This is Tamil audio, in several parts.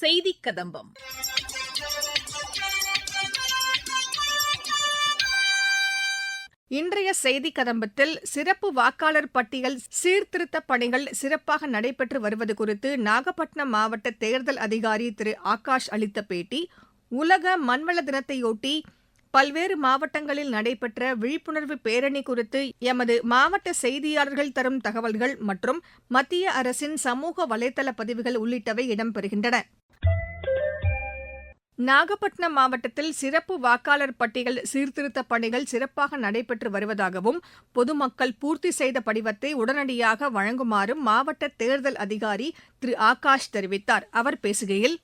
செய்தி கதம்பம். இன்றைய செய்தி கதம்பத்தில் சிறப்பு வாக்காளர் பட்டியல் சீர்திருத்த பணிகள் சிறப்பாக நடைபெற்று வருவது குறித்து நாகப்பட்டினம் மாவட்ட தேர்தல் அதிகாரி திரு ஆகாஷ் அளித்த பேட்டி உலக மண்வள தினத்தையொட்டி பல்வேறு மாவட்டங்களில் நடைபெற்ற விழிப்புணர்வு பேரணி குறித்து எமது மாவட்ட செய்தியாளர்கள் தரும் தகவல்கள் மற்றும் மத்திய அரசின் சமூக வலைதள பதிவுகள் உள்ளிட்டவை இடம்பெறுகின்றன. நாகப்பட்டினம் மாவட்டத்தில் சிறப்பு வாக்காளர் பட்டியல் சீர்திருத்த பணிகள் சிறப்பாக நடைபெற்று வருவதாகவும் பொதுமக்கள் பூர்த்தி செய்த படிவத்தை உடனடியாக வழங்குமாறும் மாவட்ட தேர்தல் அதிகாரி திரு. ஆகாஷ் தெரிவித்தார். அவர் பேசுகையில்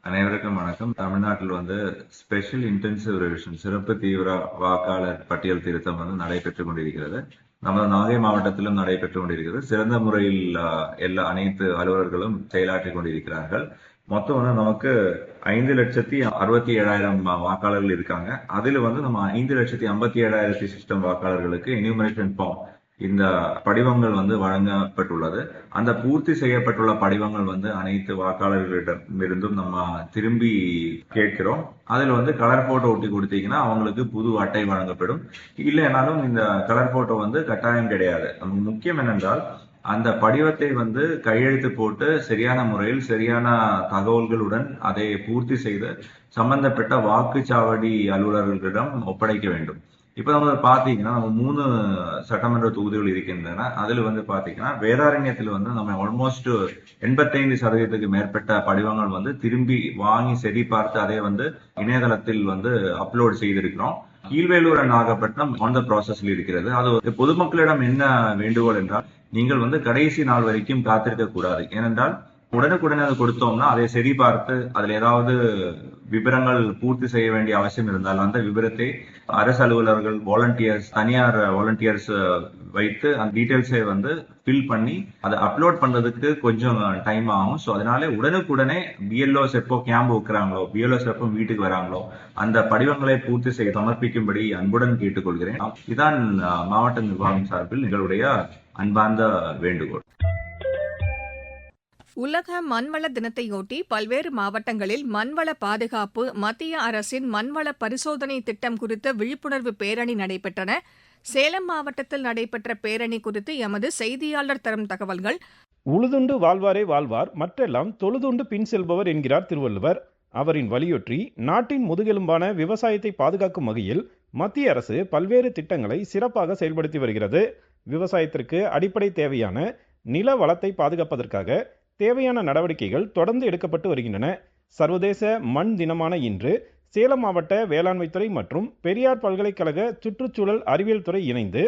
அனைவருக்கும் வணக்கம். தமிழ்நாட்டில் வந்து ஸ்பெஷல் இன்டென்சிவ் ரிவிஷன் சிறப்பு தீவிர வாக்காளர் பட்டியல் திருத்தம் வந்து நடைபெற்றுக் கொண்டிருக்கிறது. நமது நாகை மாவட்டத்திலும் நடைபெற்றுக் கொண்டிருக்கிறது. சிறந்த முறையில் எல்லா அனைத்து அலுவலர்களும் செயலாற்றிக் கொண்டிருக்கிறார்கள். மொத்தம் வந்து நமக்கு ஐந்து லட்சத்தி அறுபத்தி ஏழாயிரம் வாக்காளர்கள் இருக்காங்க. அதுல வந்து நம்ம ஐந்து லட்சத்தி ஐம்பத்தி ஏழாயிரத்தி சிஸ்டம் வாக்காளர்களுக்கு எனியூமரேஷன் ஃபார்ம் இந்த படிவங்கள் வந்து வழங்கப்பட்டுள்ளது. அந்த பூர்த்தி செய்யப்பட்டுள்ள படிவங்கள் வந்து அனைத்து வாக்காளர்களிடம் இருந்தும் நம்ம திரும்பி கேட்கிறோம். அதுல வந்து கலர் போட்டோ ஒட்டி கொடுத்தீங்கன்னா அவங்களுக்கு புது அட்டை வழங்கப்படும். இல்லைனாலும் இந்த கலர் போட்டோ வந்து கட்டாயம் கிடையாது. முக்கியம் என்னென்றால் அந்த படிவத்தை வந்து கையெழுத்து போட்டு சரியான முறையில் சரியான தகவல்களுடன் அதை பூர்த்தி செய்து சம்பந்தப்பட்ட வாக்குச்சாவடி அலுவலர்களிடம் ஒப்படைக்க வேண்டும். இப்ப நம்ம பாத்தீங்கன்னா நம்ம மூணு சட்டமன்ற தொகுதிகள் இருக்கின்றன. அதுல வந்து பாத்தீங்கன்னா வேதாரண்யத்தில் வந்து நம்ம ஆல்மோஸ்ட் எண்பத்தைந்து சதவீதத்துக்கு மேற்பட்ட படிவங்கள் வந்து திரும்பி வாங்கி சரி பார்த்து அதை வந்து இணையதளத்தில் வந்து அப்லோட் செய்திருக்கிறோம். கீழ்வேலூர் நாகப்பட்டினம் ஆன் த ப்ராசஸ்ல இருக்கிறது. அது பொதுமக்களிடம் என்ன வேண்டுகோள் என்றால் நீங்கள் வந்து கடைசி நாள் வரைக்கும் காத்திருக்க கூடாது. ஏனென்றால் உடனுக்குடனே அதை கொடுத்தோம்னா அதை சரி பார்த்து அதுல ஏதாவது விபரங்கள் பூர்த்தி செய்ய வேண்டிய அவசியம் இருந்தால் அந்த விபரத்தை அரசு அலுவலர்கள் வாலண்டியர்ஸ் தனியார் வாலண்டியர்ஸ் வைத்து அந்த டீட்டெயில்ஸை வந்து ஃபில் பண்ணி அதை அப்லோட் பண்றதுக்கு கொஞ்சம் டைம் ஆகும். ஸோ அதனால உடனுக்குடனே பிஎல்ஓஸ் எப்போ கேம்ப் வைக்கிறாங்களோ பிஎல்ஓஸ் எப்போ வீட்டுக்கு வராங்களோ அந்த படிவங்களை பூர்த்தி செய்ய சமர்ப்பிக்கும்படி அன்புடன் கேட்டுக்கொள்கிறேன். இதான் மாவட்ட நிர்வாகம் சார்பில் எங்களுடைய அன்பார்ந்த வேண்டுகோள். உலக மண்வள தினத்தையொட்டி பல்வேறு மாவட்டங்களில் மண்வள பாதுகாப்பு மத்திய அரசின் மண்வள பரிசோதனை திட்டம் குறித்த விழிப்புணர்வு பேரணி நடைபெற்றன. சேலம் மாவட்டத்தில் நடைபெற்ற பேரணி குறித்து எமது செய்தியாளர் தரும் தகவல்கள். உழுதுண்டு வாழ்வாரே வாழ்வார் மற்றெல்லாம் தொழுதுண்டு பின் செல்பவர் என்கிறார் திருவள்ளுவர். அவரின் வலியுற்றி நாட்டின் முதுகெலும்பான விவசாயத்தை பாதுகாக்கும் வகையில் மத்திய அரசு பல்வேறு திட்டங்களை சிறப்பாக செயல்படுத்தி வருகிறது. விவசாயத்திற்கு அடிப்படை தேவையான நில வளத்தை பாதுகாப்பதற்காக தேவையான நடவடிக்கைகள் தொடர்ந்து எடுக்கப்பட்டு வருகின்றன. சர்வதேச மண் தினமான இன்று சேலம் மாவட்ட வேளாண்மைத்துறை மற்றும் பெரியார் பல்கலைக்கழக சுற்றுச்சூழல் அறிவியல் துறை இணைந்து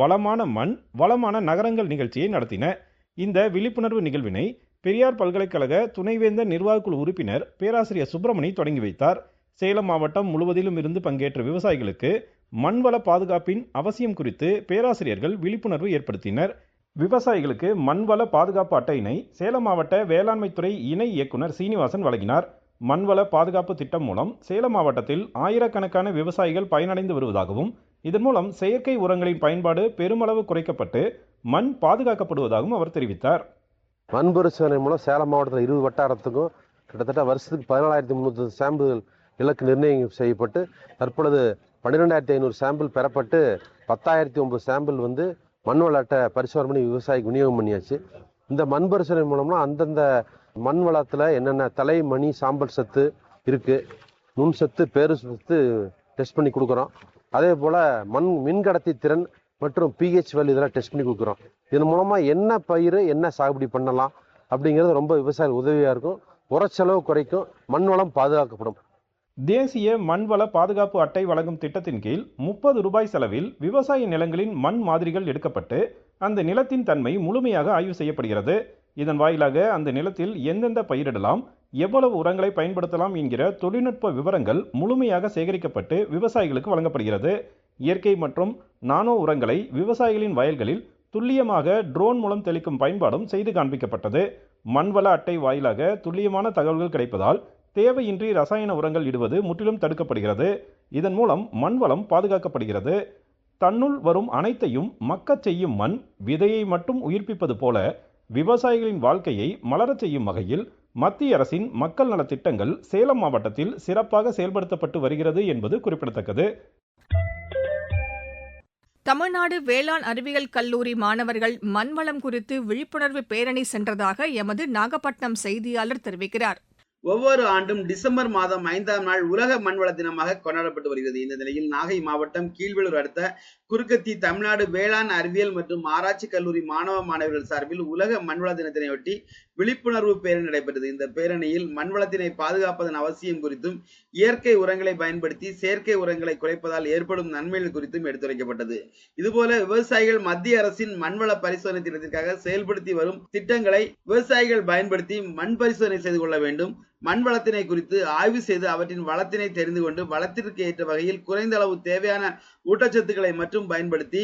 வளமான மண் வளமான நகரங்கள் நிகழ்ச்சியை நடத்தின. இந்த விழிப்புணர்வு நிகழ்வினை பெரியார் பல்கலைக்கழக துணைவேந்தர் நிர்வாகக்குழு உறுப்பினர் பேராசிரியர் சுப்பிரமணி தொடங்கி வைத்தார். சேலம் மாவட்டம் முழுவதிலும் இருந்து பங்கேற்ற விவசாயிகளுக்கு மண்வள பாதுகாப்பின் அவசியம் குறித்து பேராசிரியர்கள் விழிப்புணர்வு ஏற்படுத்தினர். விவசாயிகளுக்கு மண்வள பாதுகாப்பு அட்டையினை சேலம் மாவட்ட வேளாண்மைத்துறை இணை இயக்குனர் சீனிவாசன் வழங்கினார். மண்வள பாதுகாப்பு திட்டம் மூலம் சேலம் மாவட்டத்தில் ஆயிரக்கணக்கான விவசாயிகள் பயனடைந்து வருவதாகவும் இதன் மூலம் செயற்கை உரங்களின் பயன்பாடு பெருமளவு குறைக்கப்பட்டு மண் பாதுகாக்கப்படுவதாகவும் அவர் தெரிவித்தார். மண் பரிசோதனை மூலம் சேலம் மாவட்டத்தில் இருபது வட்டாரத்துக்கும் கிட்டத்தட்ட வருஷத்துக்கு பதினாலாயிரத்தி முந்நூற்றி சாம்பிள் இலக்கு நிர்ணயம் செய்யப்பட்டு தற்பொழுது பன்னிரெண்டாயிரத்தி ஐநூறு சாம்பிள் பெறப்பட்டு பத்தாயிரத்தி ஒன்பது சாம்பிள் வந்து மண் வளத்தை பரிசோதனை பண்ணி விவசாயிக்கு விநியோகம் பண்ணியாச்சு. இந்த மண் பரிசோதனை மூலம்னா அந்தந்த மண் வளத்தில் என்னென்ன தலை மணி சாம்பல் சத்து இருக்குது நுண் சத்து பேரு சத்து டெஸ்ட் பண்ணி கொடுக்குறோம். அதே போல் மண் மின்கடத்தி திறன் மற்றும் பிஹெச் வேல்யூ இதெல்லாம் டெஸ்ட் பண்ணி கொடுக்குறோம். இதன் மூலமாக என்ன பயிர் என்ன சாகுபடி பண்ணலாம் அப்படிங்கிறது ரொம்ப விவசாயிகள் உதவியாக இருக்கும். உரச்செலவு குறைக்கும். மண் வளம் பாதுகாக்கப்படும். தேசிய மண்வள பாதுகாப்பு அட்டை வழங்கும் திட்டத்தின் கீழ் முப்பது ரூபாய் செலவில் விவசாய நிலங்களின் மண் மாதிரிகள் எடுக்கப்பட்டு அந்த நிலத்தின் தன்மை முழுமையாக ஆய்வு செய்யப்படுகிறது. இதன் வாயிலாக அந்த நிலத்தில் எந்தெந்த பயிரிடலாம் எவ்வளவு உரங்களை பயன்படுத்தலாம் என்கிற தொழில்நுட்ப விவரங்கள் முழுமையாக சேகரிக்கப்பட்டு விவசாயிகளுக்கு வழங்கப்படுகிறது. இயற்கை மற்றும் நானோ உரங்களை விவசாயிகளின் வயல்களில் துல்லியமாக ட்ரோன் மூலம் தெளிக்கும் பயன்பாடும் செய்து காண்பிக்கப்பட்டது. மண்வள அட்டை வாயிலாக துல்லியமான தகவல்கள் கிடைப்பதால் தேவையின்றி ரசாயன உரங்கள் இடுவது முற்றிலும் தடுக்கப்படுகிறது. இதன் மூலம் மண் வளம் பாதுகாக்கப்படுகிறது. தன்னுள் வரும் அனைத்தையும் மக்கச் செய்யும் மண் விதையை மட்டும் உயிர்ப்பிப்பது போல விவசாயிகளின் வாழ்க்கையை மலரச் செய்யும் வகையில் மத்திய அரசின் மக்கள் நலத்திட்டங்கள் சேலம் மாவட்டத்தில் சிறப்பாக செயல்படுத்தப்பட்டு வருகிறது என்பது குறிப்பிடத்தக்கது. தமிழ்நாடு வேளாண் அறிவியல் கல்லூரி மாணவர்கள் மண்வளம் குறித்து விழிப்புணர்வு பேரணி சென்றதாக எமது நாகப்பட்டினம் செய்தியாளர் தெரிவிக்கிறார். ஒவ்வொரு ஆண்டும் டிசம்பர் மாதம் ஐந்தாம் நாள் உலக மண்வள தினமாக கொண்டாடப்பட்டு வருகிறது. இந்த நிலையில் நாகை மாவட்டம் கீழ்வேளூர் அடுத்த குறுக்கத்தி தமிழ்நாடு வேளாண் அறிவியல் மற்றும் ஆராய்ச்சி கல்லூரி மாணவ மாணவர்கள் சார்பில் உலக மண்வள தினத்தினையொட்டி விழிப்புணர்வு பேரணி நடைபெற்றது. இந்த பேரணியில் மண்வளத்தினை பாதுகாப்பதன் அவசியம் குறித்தும் இயற்கை உரங்களை பயன்படுத்தி செயற்கை உரங்களை குறைப்பதால் ஏற்படும் நன்மைகள் குறித்தும் எடுத்துரைக்கப்பட்டது. இதுபோல விவசாயிகள் மத்திய அரசின் மண்வள பரிசோதனை திட்டத்திற்காக செயல்படுத்தி வரும் திட்டங்களை விவசாயிகள் பயன்படுத்தி மண் பரிசோதனை செய்து கொள்ள வேண்டும். மண் வளத்தினை குறித்து ஆய்வு செய்து அவற்றின் வளத்தினை தெரிந்து கொண்டு வளத்திற்கு ஏற்ற வகையில் குறைந்த அளவு தேவையான ஊட்டச்சத்துக்களை மற்றும் மற்றும் பயன்படுத்தி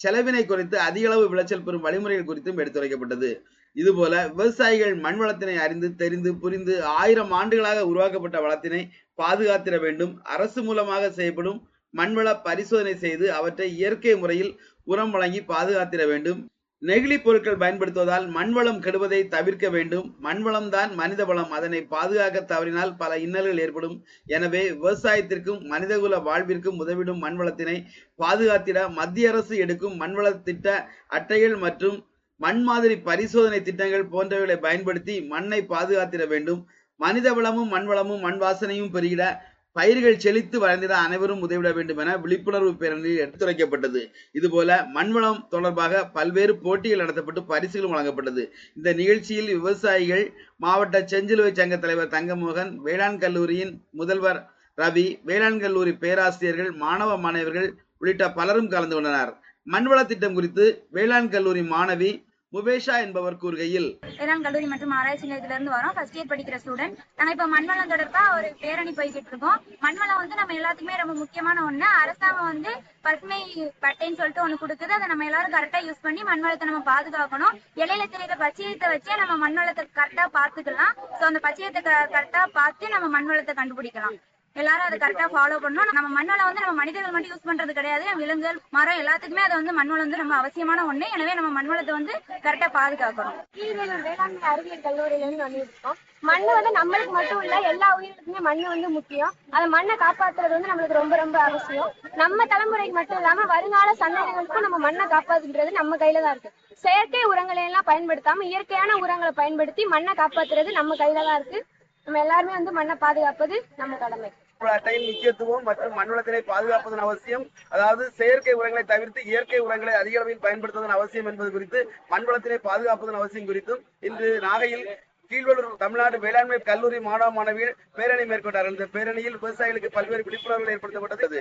செலவினை குறித்து அதிக அளவு விளைச்சல் பெறும் வழிமுறைகள் குறித்தும் எடுத்துரைக்கப்பட்டது. இதுபோல விவசாயிகள் மண் வளத்தினை அறிந்து தெரிந்து புரிந்து ஆயிரம் ஆண்டுகளாக உருவாக்கப்பட்ட வளத்தினை பாதுகாத்திட வேண்டும். அரசு மூலமாக செய்யப்படும் மண்வள பரிசோதனை செய்து அவற்றை இயற்கை முறையில் உரம் வழங்கி பாதுகாத்திட வேண்டும். நெகிழி பொருட்கள் பயன்படுத்துவதால் மண்வளம் கெடுவதை தவிர்க்க வேண்டும். மண்வளம் தான் மனித வளம். அதனை பாதுகாக்க தவறினால் பல இன்னல்கள் ஏற்படும். எனவே விவசாயத்திற்கும் மனிதகுல வாழ்விற்கும் உதவிடும் மண்வளத்தினை பாதுகாத்திட மத்திய அரசு எடுக்கும் மண்வள திட்ட அட்டைகள் மற்றும் மண் மாதிரி பரிசோதனை திட்டங்கள் போன்றவைகளை பயன்படுத்தி மண்ணை பாதுகாத்திட வேண்டும். மனித வளமும் மண்வளமும் மண் வாசனையும் பெருகிட பயிர்கள் செழித்து வளர்ந்திட அனைவரும் உதவிட வேண்டும் என விழிப்புணர்வு பேரணியில் எடுத்துரைக்கப்பட்டது. இதுபோல மண்வளம் தொடர்பாக பல்வேறு போட்டிகள் நடத்தப்பட்டு பரிசுகளும் வழங்கப்பட்டது. இந்த நிகழ்ச்சியில் விவசாயிகள் மாவட்ட செஞ்சிலுவை சங்க தலைவர் தங்கமோகன் வேளாண் கல்லூரியின் முதல்வர் ரவி வேளாண் கல்லூரி பேராசிரியர்கள் மாணவ மாணவர்கள் உள்ளிட்ட பலரும் கலந்து கொண்டனர். மண்வள திட்டம் குறித்து வேளாண் கல்லூரி மாணவி முபேஷா என்பவர் கூறுகையில் வேளாண் கல்லூரி மற்றும் ஆராய்ச்சி நிலையத்திலிருந்து வரோம். ஃபர்ஸ்ட் இயர் படிக்கிற ஸ்டூடெண்ட் நாங்க இப்ப மண்வளம் தொடர்பா ஒரு பேரணி போய்கிட்டு இருக்கோம். மண்வளம் வந்து நம்ம எல்லாத்துக்குமே ரொம்ப முக்கியமான ஒண்ணு. அரசாங்கம் வந்து பசுமை பட்டைன்னு சொல்லிட்டு ஒண்ணு கொடுக்குது. அதை நம்ம எல்லாரும் கரெக்டா யூஸ் பண்ணி மண்வளத்தை நம்ம பாதுகாக்கணும். இலையில தெரியுற பச்சையத்தை வச்சே நம்ம மண்வளத்தை கரெக்டா பாத்துக்கலாம் சோ அந்த பச்சையத்தை கரெக்டா பார்த்து நம்ம மண்வளத்தை கண்டுபிடிக்கலாம். எல்லாரும் அதை கரெக்டா ஃபாலோ பண்ணணும். நம்ம மண்வளம் வந்து நம்ம மனிதர்கள் மட்டும் யூஸ் பண்றது கிடையாது. விலங்குகள் மரம் எல்லாத்துக்குமே அதை வந்து மண்வளம் வந்து நம்ம அவசியமான ஒண்ணு. எனவே நம்ம மண்வளத்தை வந்து கரெக்டா பாதுகாக்கணும். வேளாண்மை அறிவியல் கல்லூரியில இருந்து வந்துருக்கோம். மண்ணு வந்து நம்மளுக்கு மட்டும் இல்ல எல்லா உயிரினத்துக்குமே மண்ணு வந்து முக்கியம். அந்த மண்ணை காப்பாத்துறது வந்து நம்மளுக்கு ரொம்ப ரொம்ப அவசியம். நம்ம தலைமுறைக்கு மட்டும் இல்லாம வருங்கால சந்ததிகளுக்கும் நம்ம மண்ணை காப்பாத்துன்றது நம்ம கையில தான் இருக்கு. செயற்கை உரங்களை எல்லாம் பயன்படுத்தாம இயற்கையான உரங்களை பயன்படுத்தி மண்ணை காப்பாத்துறது நம்ம கையில தான் இருக்கு. நம்ம எல்லாருமே வந்து மண்ணை பாதுகாப்பது நம்ம கடமை. அட்டையின் முக்கியத்துவம் மற்றும் மண்வளத்தினை பாதுகாப்பதன் அவசியம். அதாவது செயற்கை உரங்களை தவிர்த்து இயற்கை உரங்களை அதிக அளவில் பயன்படுத்துவதன் அவசியம் என்பது குறித்து மண்வளத்தினை பாதுகாப்பதன் அவசியம் குறித்தும் இன்று நாகையில் கீழ்வலூர் தமிழ்நாடு வேளாண்மை கல்லூரி மாணவ மாணவிகள் பேரணி மேற்கொண்டார்கள் இந்த பேரணியில் விவசாயிகளுக்கு பல்வேறு விழிப்புணர்வுகள் ஏற்படுத்தப்பட்டது.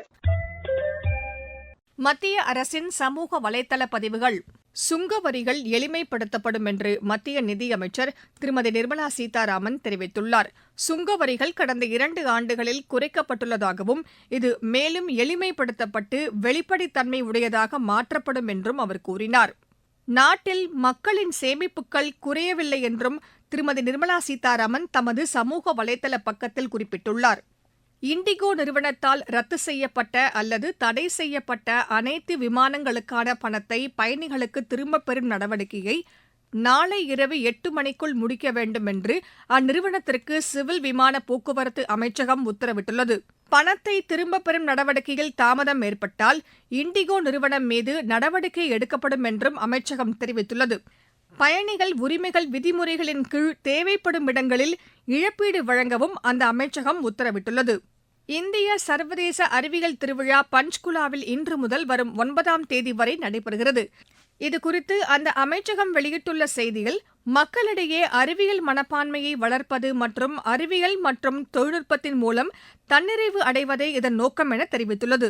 மத்திய அரசின் சமூக வலைதள பதிவுகள். சுங்க வரிகள் எளிமைப்படுத்தப்படும் என்று மத்திய நிதியமைச்சர் திருமதி நிர்மலா சீதாராமன் தெரிவித்துள்ளார். சுங்க வரிகள் கடந்த இரண்டு ஆண்டுகளில் குறைக்கப்பட்டுள்ளதாகவும் இது மேலும் எளிமைப்படுத்தப்பட்டு வெளிப்படைத்தன்மை உடையதாக மாற்றப்படும் என்றும் அவர் கூறினார். நாட்டில் மக்களின் சேமிப்புகள் குறையவில்லை என்றும் திருமதி நிர்மலா சீதாராமன் தமது சமூக வலைதள பக்கத்தில் குறிப்பிட்டுள்ளார். இண்டிகோ நிறுவனத்தால் ரத்து செய்யப்பட்ட அல்லது தடை செய்யப்பட்ட அனைத்து விமானங்களுக்கான பணத்தை பயணிகளுக்கு திரும்பப் பெறும் நடவடிக்கையை நாளை இரவு எட்டு மணிக்குள் முடிக்க வேண்டும் என்று அந்நிறுவனத்திற்கு சிவில் விமான போக்குவரத்து அமைச்சகம் உத்தரவிட்டுள்ளது. பணத்தை திரும்பப் பெறும் நடவடிக்கையில் தாமதம் ஏற்பட்டால் இண்டிகோ நிறுவனம் மீது நடவடிக்கை எடுக்கப்படும் என்றும் அமைச்சகம் தெரிவித்துள்ளது. பயணிகள் உரிமைகள் விதிமுறைகளின் கீழ் தேவைப்படும் இடங்களில் இழப்பீடு வழங்கவும் அந்த அமைச்சகம் உத்தரவிட்டுள்ளது. இந்திய சர்வதேச அறிவியல் திருவிழா பஞ்ச்குலாவில் இன்று முதல் வரும் ஒன்பதாம் தேதி வரை நடைபெறுகிறது. இதுகுறித்து அந்த அமைச்சகம் வெளியிட்டுள்ள செய்தியில் மக்களிடையே அறிவியல் மனப்பான்மையை வளர்ப்பது மற்றும் அறிவியல் மற்றும் தொழில்நுட்பத்தின் மூலம் தன்னிறைவு அடைவதே இதன் நோக்கம் என தெரிவித்துள்ளது.